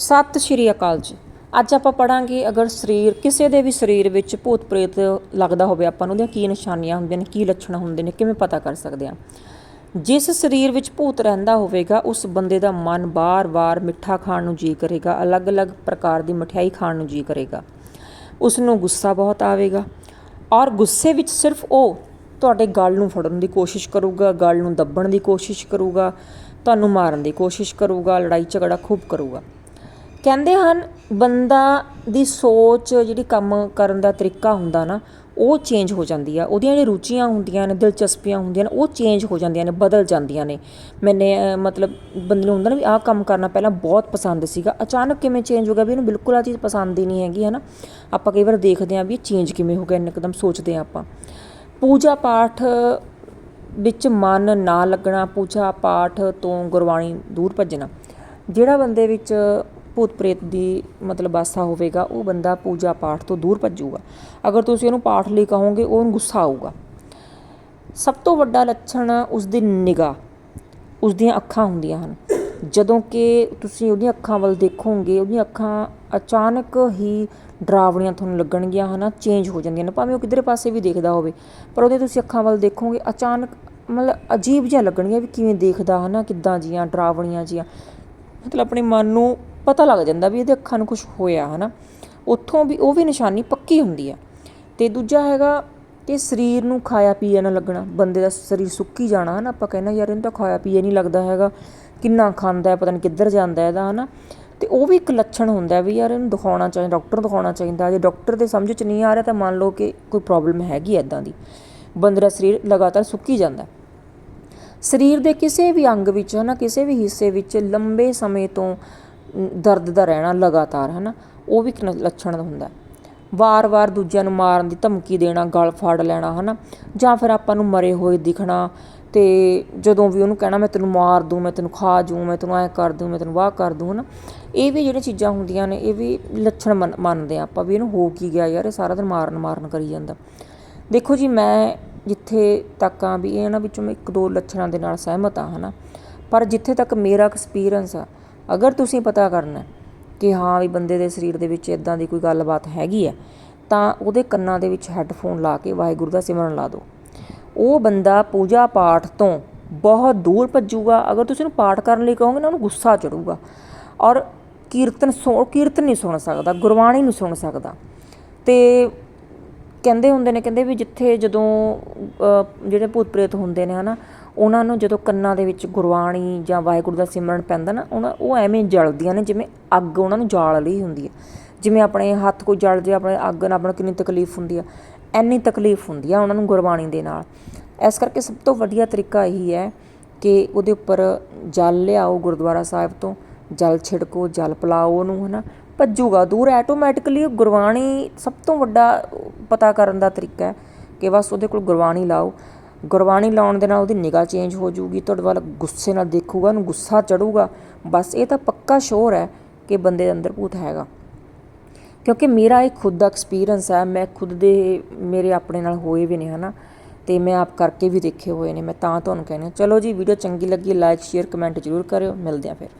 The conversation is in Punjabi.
ਸਤਿ ਸ਼੍ਰੀ ਅਕਾਲ ਜੀ। ਅੱਜ ਆਪਾਂ ਪੜਾਂਗੇ ਅਗਰ ਸਰੀਰ ਕਿਸੇ ਦੇ ਵੀ ਸਰੀਰ ਵਿੱਚ ਭੂਤ ਪ੍ਰੇਤ ਲੱਗਦਾ ਹੋਵੇ, ਆਪਾਂ ਨੂੰ ਉਹਦੀਆਂ ਕੀ ਨਿਸ਼ਾਨੀਆਂ ਹੁੰਦੀਆਂ ਨੇ, ਕੀ ਲੱਛਣ ਹੁੰਦੇ ਨੇ, ਕਿਵੇਂ ਪਤਾ ਕਰ ਸਕਦੇ ਹਾਂ। ਜਿਸ ਸਰੀਰ ਵਿੱਚ ਭੂਤ ਰਹਿੰਦਾ ਹੋਵੇਗਾ, ਉਸ ਬੰਦੇ ਦਾ ਮਨ ਬਾਰ-ਬਾਰ ਮਿੱਠਾ ਖਾਣ ਨੂੰ ਜੀ ਕਰੇਗਾ, ਅਲੱਗ-ਅਲੱਗ ਪ੍ਰਕਾਰ ਦੀ ਮਠਿਆਈ ਖਾਣ ਨੂੰ ਜੀ ਕਰੇਗਾ। ਉਸ ਨੂੰ ਗੁੱਸਾ ਬਹੁਤ ਆਵੇਗਾ ਔਰ ਗੁੱਸੇ ਵਿੱਚ ਸਿਰਫ ਉਹ ਤੁਹਾਡੇ ਗਲ ਨੂੰ ਫੜਨ ਦੀ ਕੋਸ਼ਿਸ਼ ਕਰੂਗਾ, ਗਲ ਨੂੰ ਦੱਬਣ ਦੀ ਕੋਸ਼ਿਸ਼ ਕਰੂਗਾ, ਤੁਹਾਨੂੰ ਮਾਰਨ ਦੀ ਕੋਸ਼ਿਸ਼ ਕਰੂਗਾ ਲੜਾਈ ਝਗੜਾ ਖੂਬ ਕਰੂਗਾ। ਕਹਿੰਦੇ ਹਨ, ਬੰਦਾ ਦੀ ਸੋਚ, ਜਿਹੜੀ ਕੰਮ ਕਰਨ ਦਾ ਤਰੀਕਾ ਹੁੰਦਾ ਨਾ, ਉਹ ਚੇਂਜ ਹੋ ਜਾਂਦੀ ਆ। ਉਹਦੀਆਂ ਜਿਹੜੀਆਂ ਰੁਚੀਆਂ ਹੁੰਦੀਆਂ ਨੇ, ਦਿਲਚਸਪੀਆਂ ਹੁੰਦੀਆਂ ਨੇ, ਉਹ ਚੇਂਜ ਹੋ ਜਾਂਦੀਆਂ ਨੇ, ਬਦਲ ਜਾਂਦੀਆਂ ਨੇ। ਮੈਨੇ ਮਤਲਬ ਬੰਦੇ ਨੂੰ ਹੁੰਦਾ ਨਾ ਵੀ ਆਹ ਕੰਮ ਕਰਨਾ ਪਹਿਲਾਂ ਬਹੁਤ ਪਸੰਦ ਸੀਗਾ। ਅਚਾਨਕ ਕਿਵੇਂ ਚੇਂਜ ਹੋ ਗਿਆ ਵੀ ਇਹਨੂੰ ਬਿਲਕੁਲ ਆ ਚੀਜ਼ ਪਸੰਦ ਹੀ ਨਹੀਂ ਹੈਗੀ ਹੈ ਨਾ ਆਪਾਂ ਕਈ ਵਾਰ ਦੇਖਦੇ ਹਾਂ ਵੀ ਚੇਂਜ ਕਿਵੇਂ ਹੋ ਗਿਆ ਇੱਕਦਮ ਸੋਚਦੇ ਹਾਂ ਆਪਾਂ। ਪੂਜਾ ਪਾਠ ਵਿੱਚ ਮਨ ਨਾ ਲੱਗਣਾ, ਪੂਜਾ ਪਾਠ ਤੋਂ ਗੁਰਬਾਣੀ ਦੂਰ ਭੱਜਣਾ। ਜਿਹੜਾ ਬੰਦੇ ਵਿੱਚ ਭੂਤ ਪ੍ਰੇਤ ਦੀ ਮਤਲਬ ਆਸਾ ਹੋਵੇਗਾ, ਉਹ ਬੰਦਾ ਪੂਜਾ ਪਾਠ ਤੋਂ ਦੂਰ ਭੱਜੂਗਾ। ਅਗਰ ਤੁਸੀਂ ਉਹਨੂੰ ਪਾਠ ਲਈ ਕਹੋਗੇ, ਉਹ ਉਹਨੂੰ ਗੁੱਸਾ ਆਊਗਾ। ਸਭ ਤੋਂ ਵੱਡਾ ਲੱਛਣ ਉਸ ਦੀ ਨਿਗਾਹ ਉਸ ਦੀਆਂ ਅੱਖਾਂ ਹੁੰਦੀਆਂ ਹਨ। ਜਦੋਂ ਕਿ ਤੁਸੀਂ ਉਹਦੀਆਂ ਅੱਖਾਂ ਵੱਲ ਦੇਖੋਗੇ, ਉਹਦੀਆਂ ਅੱਖਾਂ ਅਚਾਨਕ ਹੀ ਡਰਾਵਣੀਆਂ ਤੁਹਾਨੂੰ ਲੱਗਣਗੀਆਂ ਹਨਾ ਚੇਂਜ ਹੋ ਜਾਂਦੀਆਂ ਨੇ। ਭਾਵੇਂ ਉਹ ਕਿਧਰੇ ਪਾਸੇ ਵੀ ਦੇਖਦਾ ਹੋਵੇ, ਪਰ ਉਹਦੇ ਤੁਸੀਂ ਅੱਖਾਂ ਵੱਲ ਦੇਖੋਗੇ, ਅਚਾਨਕ ਮਤਲਬ ਅਜੀਬ ਜਿਹਾ ਲੱਗਣਗੀਆਂ ਵੀ ਕਿਵੇਂ ਦੇਖਦਾ ਹਨਾ, ਕਿੱਦਾਂ ਜੀਆਂ, ਡਰਾਵਣੀਆਂ ਜੀਆਂ। ਮਤਲਬ ਆਪਣੇ ਮਨ ਨੂੰ ਪਤਾ ਲੱਗ ਜਾਂਦਾ ਵੀ ਇਹਦੇ ਅੱਖਾਂ ਨੂੰ ਕੁਝ ਹੋਇਆ, ਹਨਾ। ਉੱਥੋਂ ਵੀ ਉਹ ਵੀ ਨਿਸ਼ਾਨੀ ਪੱਕੀ ਹੁੰਦੀ ਆ। ਤੇ ਦੂਜਾ ਹੈਗਾ ਕਿ ਸਰੀਰ ਨੂੰ ਖਾਇਆ ਪੀਆ ਨਾ ਲੱਗਣਾ। ਬੰਦੇ ਦਾ ਸਰੀਰ ਸੁੱਕੀ ਜਾਣਾ, ਹਨਾ। ਆਪਾਂ ਕਹਿੰਦੇ ਯਾਰ ਇਹਨੂੰ ਤਾਂ ਖਾਇਆ ਪੀਆ ਨਹੀਂ ਲੱਗਦਾ ਹੈਗਾ। ਕਿੰਨਾ ਖਾਂਦਾ ਹੈ ਪਤਾ ਨਹੀਂ ਕਿੱਧਰ ਜਾਂਦਾ ਇਹਦਾ, ਹਨਾ। ਤੇ ਉਹ ਵੀ ਇੱਕ ਲੱਛਣ ਹੁੰਦਾ ਵੀ ਯਾਰ ਇਹਨੂੰ ਦਿਖਾਉਣਾ ਚਾਹੀਦਾ ਡਾਕਟਰ ਦਿਖਾਉਣਾ ਚਾਹੀਦਾ। ਜੇ ਡਾਕਟਰ ਦੇ ਸਮਝ 'ਚ ਨਹੀਂ ਆ ਰਿਹਾ ਤਾਂ ਮੰਨ ਲਓ ਕਿ ਕੋਈ ਪ੍ਰੋਬਲਮ ਹੈਗੀ ਐਦਾਂ ਦੀ। ਬੰਦੇ ਦਾ ਸਰੀਰ ਲਗਾਤਾਰ ਸੁੱਕੀ ਜਾਂਦਾ। ਸਰੀਰ ਦੇ ਕਿਸੇ ਵੀ ਅੰਗ ਵਿੱਚ, ਹਨਾ, ਕਿਸੇ ਵੀ ਹਿੱਸੇ ਵਿੱਚ ਲੰਬੇ ਸਮੇਂ ਤੋਂ ਦਰਦ ਦਾ ਰਹਿਣਾ ਲਗਾਤਾਰ ਹੈ ਨਾ ਉਹ ਵੀ ਇੱਕ ਨ- ਲੱਛਣ ਹੁੰਦਾ। ਵਾਰ-ਵਾਰ ਦੂਜਿਆਂ ਨੂੰ ਮਾਰਨ ਦੀ ਧਮਕੀ ਦੇਣਾ, ਗਲ ਫੜ ਲੈਣਾ ਹੈ ਨਾ ਜਾਂ ਫਿਰ ਆਪਾਂ ਨੂੰ ਮਰੇ ਹੋਏ ਦਿਖਣਾ ਤੇ ਜਦੋਂ ਵੀ ਉਹਨੂੰ ਕਹਿਣਾ, ਮੈਂ ਤੈਨੂੰ ਮਾਰ ਦੂੰ, ਮੈਂ ਤੈਨੂੰ ਖਾ ਜੂੰ, ਮੈਂ ਤੈਨੂੰ ਐ ਕਰ ਦੂੰ, ਮੈਂ ਤੈਨੂੰ ਵਾਹ ਕਰ ਦੂੰ, ਹਨਾ? ਇਹ ਵੀ ਜਿਹੜੀਆਂ ਚੀਜ਼ਾਂ ਹੁੰਦੀਆਂ ਨੇ, ਇਹ ਵੀ ਲੱਛਣ ਮੰਨ- ਮੰਨਦੇ ਆ ਆਪਾਂ ਵੀ ਇਹਨੂੰ ਹੋ ਕੀ ਗਿਆ ਯਾਰ, ਇਹ ਸਾਰਾ ਦਿਨ ਮਾਰਨ ਮਾਰਨ ਕਰੀ ਜਾਂਦਾ। ਦੇਖੋ ਜੀ, ਮੈਂ ਜਿੱਥੇ ਤੱਕ ਆ ਵੀ ਇਹਨਾਂ ਵਿੱਚੋਂ ਮੈਂ ਇੱਕ ਦੋ ਲੱਛਣਾਂ ਦੇ ਨਾਲ ਸਹਿਮਤ ਆ, ਹਨਾ? ਪਰ ਜਿੱਥੇ ਤੱਕ ਮੇਰਾ ਐਕਸਪੀਰੀਅੰਸ ਆ ਅਗਰ ਤੁਸੀਂ ਪਤਾ ਕਰਨਾ ਕਿ ਹਾਂ ਵੀ ਬੰਦੇ ਦੇ ਸਰੀਰ ਦੇ ਵਿੱਚ ਇਦਾਂ ਦੀ ਕੋਈ ਗੱਲਬਾਤ ਹੈਗੀ ਹੈ ਤਾਂ ਉਹਦੇ ਕੰਨਾਂ ਦੇ ਵਿੱਚ ਹੈੱਡਫੋਨ ਲਾ ਕੇ ਵਾਹਿਗੁਰੂ ਦਾ ਸਿਮਰਨ ਲਾ ਦਿਓ। ਉਹ ਬੰਦਾ ਪੂਜਾ ਪਾਠ ਤੋਂ ਬਹੁਤ ਦੂਰ ਭੱਜੂਗਾ। ਅਗਰ ਤੁਸੀਂ ਉਹਨੂੰ ਪਾਠ ਕਰਨ ਲਈ ਕਹੋਗੇ ਨਾ, ਉਹਨੂੰ ਗੁੱਸਾ ਚੜੂਗਾ। ਔਰ ਕੀਰਤਨ ਸੁਣ ਕੀਰਤਨ ਨਹੀਂ ਸੁਣ ਸਕਦਾ, ਗੁਰਬਾਣੀ ਨਹੀਂ ਸੁਣ ਸਕਦਾ। ਤੇ ਕਹਿੰਦੇ ਹੁੰਦੇ ਨੇ, ਕਹਿੰਦੇ ਵੀ ਜਿੱਥੇ ਜਦੋਂ ਜਿਹੜੇ ਭੂਤ ਪ੍ਰੇਤ ਹੁੰਦੇ ਨੇ, ਹਨਾ ਉਹਨਾਂ ਨੂੰ ਜਦੋਂ ਕੰਨਾਂ ਦੇ ਵਿੱਚ ਗੁਰਬਾਣੀ ਜਾਂ ਵਾਹਿਗੁਰੂ ਦਾ ਸਿਮਰਨ ਪੈਂਦਾ ਨਾ, ਉਹਨਾਂ ਉਹ ਐਵੇਂ ਜਲਦੀਆਂ ਨੇ ਜਿਵੇਂ ਅੱਗ ਉਹਨਾਂ ਨੂੰ ਜਾਲ ਲਈ ਹੁੰਦੀ ਹੈ। ਜਿਵੇਂ ਆਪਣੇ ਹੱਥ ਕੋਈ ਜਲ ਜੇ, ਆਪਣੇ ਅੱਗ ਨਾਲ ਆਪਣਾ ਕਿੰਨੀ ਤਕਲੀਫ ਹੁੰਦੀ ਆ, ਐਨੀ ਤਕਲੀਫ ਹੁੰਦੀ ਆ ਉਹਨਾਂ ਨੂੰ ਗੁਰਬਾਣੀ ਦੇ ਨਾਲ। ਇਸ ਕਰਕੇ ਸਭ ਤੋਂ ਵਧੀਆ ਤਰੀਕਾ ਇਹੀ ਹੈ ਕਿ ਉਹਦੇ ਉੱਪਰ ਜਲ ਲਿਆਓ ਗੁਰਦੁਆਰਾ ਸਾਹਿਬ ਤੋਂ, ਜਲ ਛਿੜਕੋ, ਜਲ ਪਿਲਾਓ ਉਹਨੂੰ, ਹਨਾ। ਭੱਜੂਗਾ ਦੂਰ ਆਟੋਮੈਟਿਕਲੀ ਗੁਰਬਾਣੀ ਸਭ ਤੋਂ ਵੱਡਾ ਪਤਾ ਕਰਨ ਦਾ ਤਰੀਕਾ ਹੈ ਕਿ ਬਸ ਉਹਦੇ ਕੋਲ ਗੁਰਬਾਣੀ ਲਾਓ। ਗੁਰਬਾਣੀ ਲਾਉਣ ਦੇ ਨਾਲ ਉਹਦੀ ਨਿਗਾਹ ਚੇਂਜ ਹੋ ਜਾਊਗੀ, ਤੁਹਾਡੇ ਵੱਲ ਗੁੱਸੇ ਨਾਲ ਦੇਖੂਗਾ, ਉਹਨੂੰ ਗੁੱਸਾ ਚੜੂਗਾ। ਬਸ ਇਹ ਤਾਂ ਪੱਕਾ ਸ਼ੋਰ ਹੈ ਕਿ ਬੰਦੇ ਦੇ ਅੰਦਰ ਭੂਤ ਹੈਗਾ। ਕਿਉਂਕਿ ਮੇਰਾ ਇਹ ਖੁਦ ਦਾ ਐਕਸਪੀਰੀਅੰਸ ਹੈ, ਮੈਂ ਖੁਦ ਦੇ ਮੇਰੇ ਆਪਣੇ ਨਾਲ ਹੋਏ ਵੀ ਨੇ, ਹਨਾ। ਤੇ ਮੈਂ ਆਪ ਕਰਕੇ ਵੀ ਦੇਖੇ ਹੋਏ ਨੇ, ਮੈਂ ਤਾਂ ਤੁਹਾਨੂੰ ਕਹਿੰਦੀ ਹਾਂ। ਚਲੋ ਜੀ ਵੀਡੀਓ ਚੰਗੀ ਲੱਗੀ ਲਾਈਕ ਸ਼ੇਅਰ ਕਮੈਂਟ ਜ਼ਰੂਰ ਕਰਿਓ। ਮਿਲਦੇ ਆ ਫਿਰ।